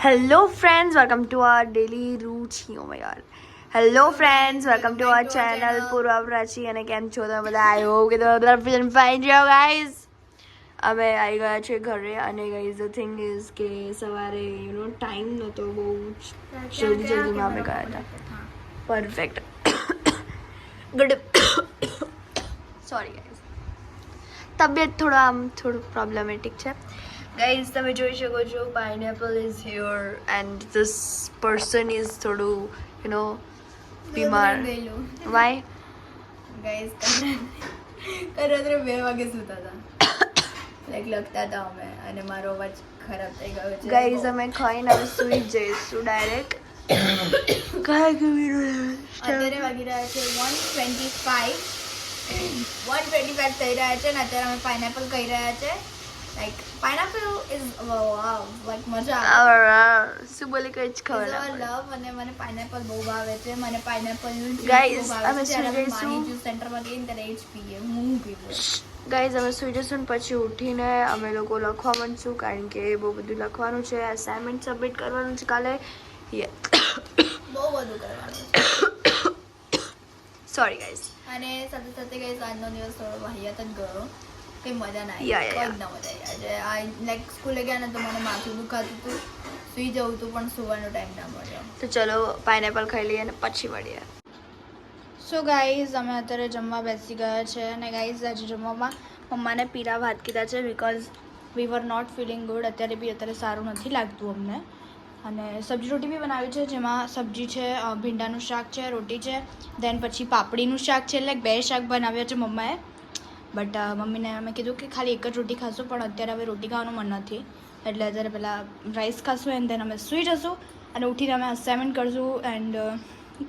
Hello friends welcome to our daily Ruchi oh my God hello friends welcome to our channel Purva Prachi અને કેમ છો તમે બધા I hope કે તમે બધા ફિલ્મ ફાઇન જાઓ ગાઈઝ અમે આવી ગયા છે ઘરે અને ગાઈઝ ધ થિંગ ઇઝ કે સવારે યુ નો ટાઈમ નહોતો બહુ જ જલ્દી જલ્દીમાં અમે ગયા હતા પરફેક્ટ ગુડ સોરી ગાઈઝ તબિયત થોડા આમ થોડું પ્રોબ્લેમેટિક છે ગાઈઝ તમે જોઈ શકો છો pineapple is here and this person is થોડું યુ નો બીમાર. વાય રાત્રે બે વાગે સુતા હતા. લાઈક લખતા હતા અમે અને મારો અવાજ ખરાબ થઈ ગયો છે. ગાઈઝ અમે ખાઈને હવે સુઈ જઈશું ડાયરેક્ટ કાંઈ ગમી અત્યારે વાગી રહ્યા છે one twenty five one twenty five થઈ રહ્યા છે ને અત્યારે અમે પાઇનેપલ કહી રહ્યા છે. લાઈક પાઇનેપલ ઇઝ like મજા આવે. શું બોલી કઈ જ ખબર ના પડે. લવ અને મને પાઇનેપલ બહુ ભાવે છે. મને પાઇનેપલ Guys, અમે સુઈ જઈશું. જ્યુસ સેન્ટરમાં ગઈ ને ત્યારે એ જ પીએ. હું પીવું. ગાઈઝ અમે સુઈ જઈશું ને પછી ઉઠીને અમે લોકો લખવા માંડશું કારણ કે બહુ બધું લખવાનું છે. અસાઇનમેન્ટ સબમિટ કરવાનું છે કાલે. બહુ બધું કરવાનું સોરી ગાઈઝ અને સાથે સાથે ગઈ આજનો દિવસ થોડો વાહિયાત જ ગયો. કઈ મજા ના આવી કોઈ જ ના મજા આવી આજે આ લાઈક સ્કૂલે ગયા ને તો મને માથું દુખાતું હતું સુઈ જવું હતું પણ સુવાનો ટાઈમ ના મળ્યો તો ચલો પાઇનેપલ ખાઈ લઈએ અને પછી મળીએ સો ગાઈઝ અમે અત્યારે જમવા બેસી ગયા છે અને ગાઈઝ આજે જમવામાં મમ્માને પીરા ભાત કીધા છે because we were not feeling good અત્યારે બી અત્યારે સારું નથી લાગતું અમને અને સબ્જી રોટી બી બનાવી છે જેમાં સબ્જી છે ભીંડાનું શાક છે રોટી છે દેન પછી પાપડીનું શાક છે એટલે બે શાક બનાવ્યા છે મમ્માએ બટ મમ્મીને અમે કીધું કે ખાલી એક જ રોટી ખાશું, પણ અત્યારે હવે રોટી ખાવાનું મન નથી. એટલે અત્યારે પહેલાં રાઈસ ખાશું એન્ડ દેન અમે સૂઈ જશું અને ઉઠીને અમે અસાઇનમેન્ટ કરશું એન્ડ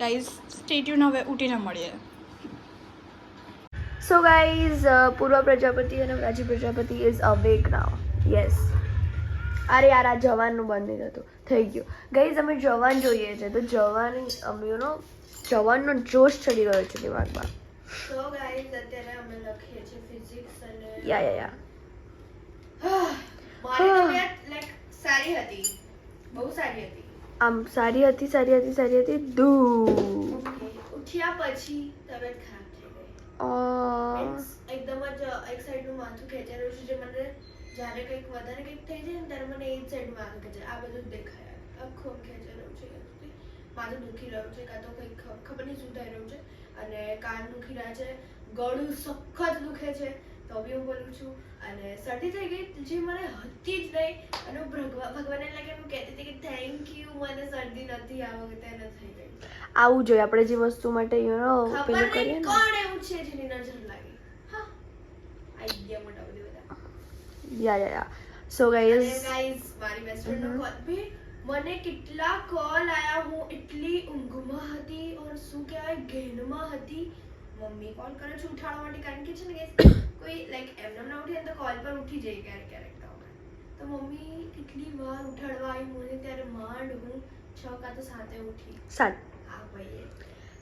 ગાઈઝ સ્ટેટ્યુને હવે ઉઠીને મળીએ. સો ગાઈઝ પૂર્વ પ્રજાપતિ અને Raji Prajapati is awake now yes અરે યાર, આ જવાનનું બંધ નહીં થતું. થઈ ગયું. ગાઈઝ અમે જવાન જોઈએ છે. તો જવાન, અમે નો જવાનનો જોશ ચડી ગયો છે દિમાગમાં સો ગાઈઝ અત્યારે અમે લખીએ છીએ ફિઝિક્સ અને યા યા યા મારી તબિયત લાઈક સારી હતી. બહુ સારી હતી. આમ સારી હતી સારી હતી સારી હતી. દૂ ઉઠ્યા પછી તબિયત ખરાબ થઈ ગઈ. એકદમ જ એક સાઈડનું માથું ખેંચાઈ રહ્યું છે જે મને જ્યારે કંઈક વધારે કંઈક થઈ જાય ને ત્યારે મને એ જ સાઈડ માથું ખેંચાય. આ બધું દેખાય. આખું ખેંચાઈ રહ્યું છે માથું દુખી રહ્યું છે કાં તો કંઈક ખબર નહીં શું થઈ રહ્યું છે. અને કાન દુખી રહ્યા છે ગળું સખત દુખે છે. તો બી હું બોલું છું. અને સર્દી થઈ ગઈ જે મને હતી જ નહીં. અને હું ભગવા- ભગવાનને લાગે હું કહેતી હતી કે થેન્ક યુ મને સર્દી નથી આ વખતે ન થઈ ગઈ. આવું જોઈએ આપણે જે વસ્તુ માટે યુ નો પેલું કરીએ ને. કોણ એવું છે જેની નજર લાગી. હા. આઈડિયા મોટા બધી બધા. Ya ya ya. So guys guys મારી બેસ્ટ ફ્રેન્ડ નો કોલ ભી મને કેટલા કોલ આયા હું એટલી ઊંઘમાં હતી ઓર શું કહેવાય ગેનમાં હતી. મમ્મી કોલ કરે છે ઉઠાડવા માટે કારણ કે છે ને guys, કોઈ લાઈક એમને ના ઉઠે તો કોલ પર ઉઠી જાય ક્યારેક ક્યારેક તો તો મમ્મી કેટલી વાર ઉઠાડવા આવી? મને ત્યારે માંડ હું છ કાં તો સાતે ઉઠી. સાત. હા ભાઈ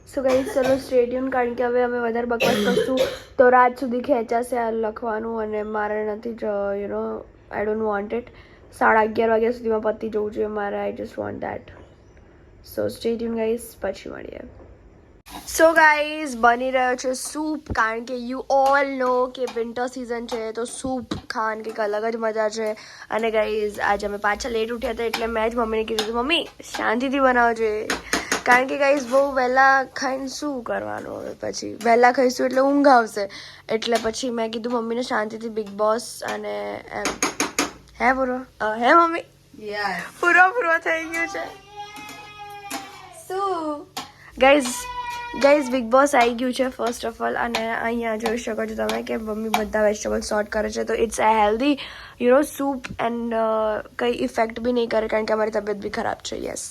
સો ગાઈઝ ચલો સ્ટેડિયમ કારણ કે હવે અમે વધારે બકવાસ કરશું. તો રાત સુધી ખેંચાશે આ લખવાનું અને મારે નથી you know I don't want it સાડા અગિયાર વાગ્યા સુધીમાં પતી જવું જોઈએ મારે I just want that so stadium guys પછી મળીએ. સો ગાઈઝ બની રહ્યો છે સૂપ કારણ કે યુ ઓલ નો કે વિન્ટર સિઝન છે તો સૂપ ખાવાની કંઈક અલગ જ મજા છે અને ગાઈઝ આજે અમે પાછા લેટ ઉઠ્યા હતા એટલે મેં જ મમ્મીને કીધું હતું મમ્મી શાંતિથી બનાવજો કારણ કે ગાઈઝ બહુ વહેલા ખાઈને શું કરવાનું હવે પછી વહેલા ખાઈશું એટલે ઊંઘ આવશે એટલે પછી મેં કીધું મમ્મીને શાંતિથી બિગ બોસ અને એમ હે પૂરો હે મમ્મી પૂરો પૂરો થઈ ગયો છે શું ગાઈઝ ગાઈઝ બિગ બોસ આવી ગયું છે ફર્સ્ટ ઓફ ઓલ અને અહીંયા જોઈ શકો છો તમે કે મમ્મી બધા વેજીટેબલ સોર્ટ કરે છે. તો it's a healthy you know soup and કંઈ ઇફેક્ટ બી નહીં કરે કારણ કે અમારી તબિયત બી ખરાબ છે યસ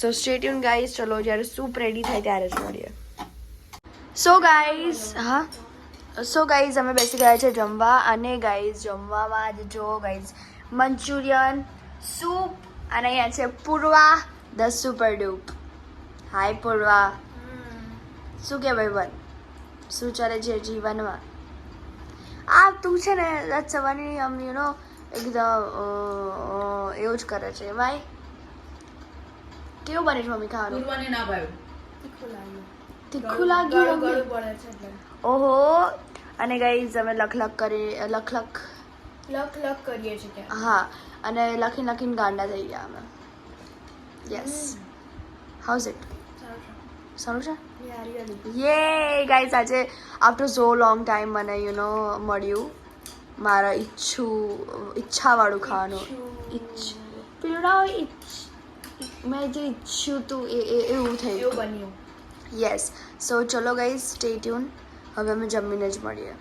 સો સ્ટેટ યુન ગાઈઝ ચલો, જ્યારે સૂપ રેડી થાય ત્યારે જ મળીએ. સો ગાઈઝ હા? સો ગાઈઝ અમે બેસી ગયા છે જમવા અને ગાઈઝ જમવામાં જ જો ગાઈઝ મંચુરિયન સૂપ અને અહીંયા છે Purva the super duper hi Purva. શું કહેવાય વન? બન શું ચાલે છે જીવનમાં? આ તું છે ને રાત સવારની આમ યુનો એકદમ એવું જ કરે છે. ભાઈ કેવું બને છે મમ્મી ખાવાનું? ગુરવાને ના ભાવ્યું તીખું લાગ્યું મમ્મી? પડે છે ઓહો. અને ગાઈઝ અમે લખ લખ કરી લખ લખ. લખ લખ કરીએ છીએ હા અને લખીને લખીને ગાંડા થઈ ગયા અમે. યસ હાઉઝ ઇટ સારું છે? યે ગાઈઝ આજે આફ્ટર સો લોંગ ટાઈમ મને યુ નો મળ્યું મારા ઈચ્છું ઈચ્છાવાળું ખાવાનું. ઈચ્છ. હોય ઈચ્છ. મેં જે ઈચ્છ્યું હતું એ એ- એવું થયું બન્યું. યસ સો ચલો ગાઈઝ સ્ટે ટ્યુન હવે અમે જમીને જ મળીએ.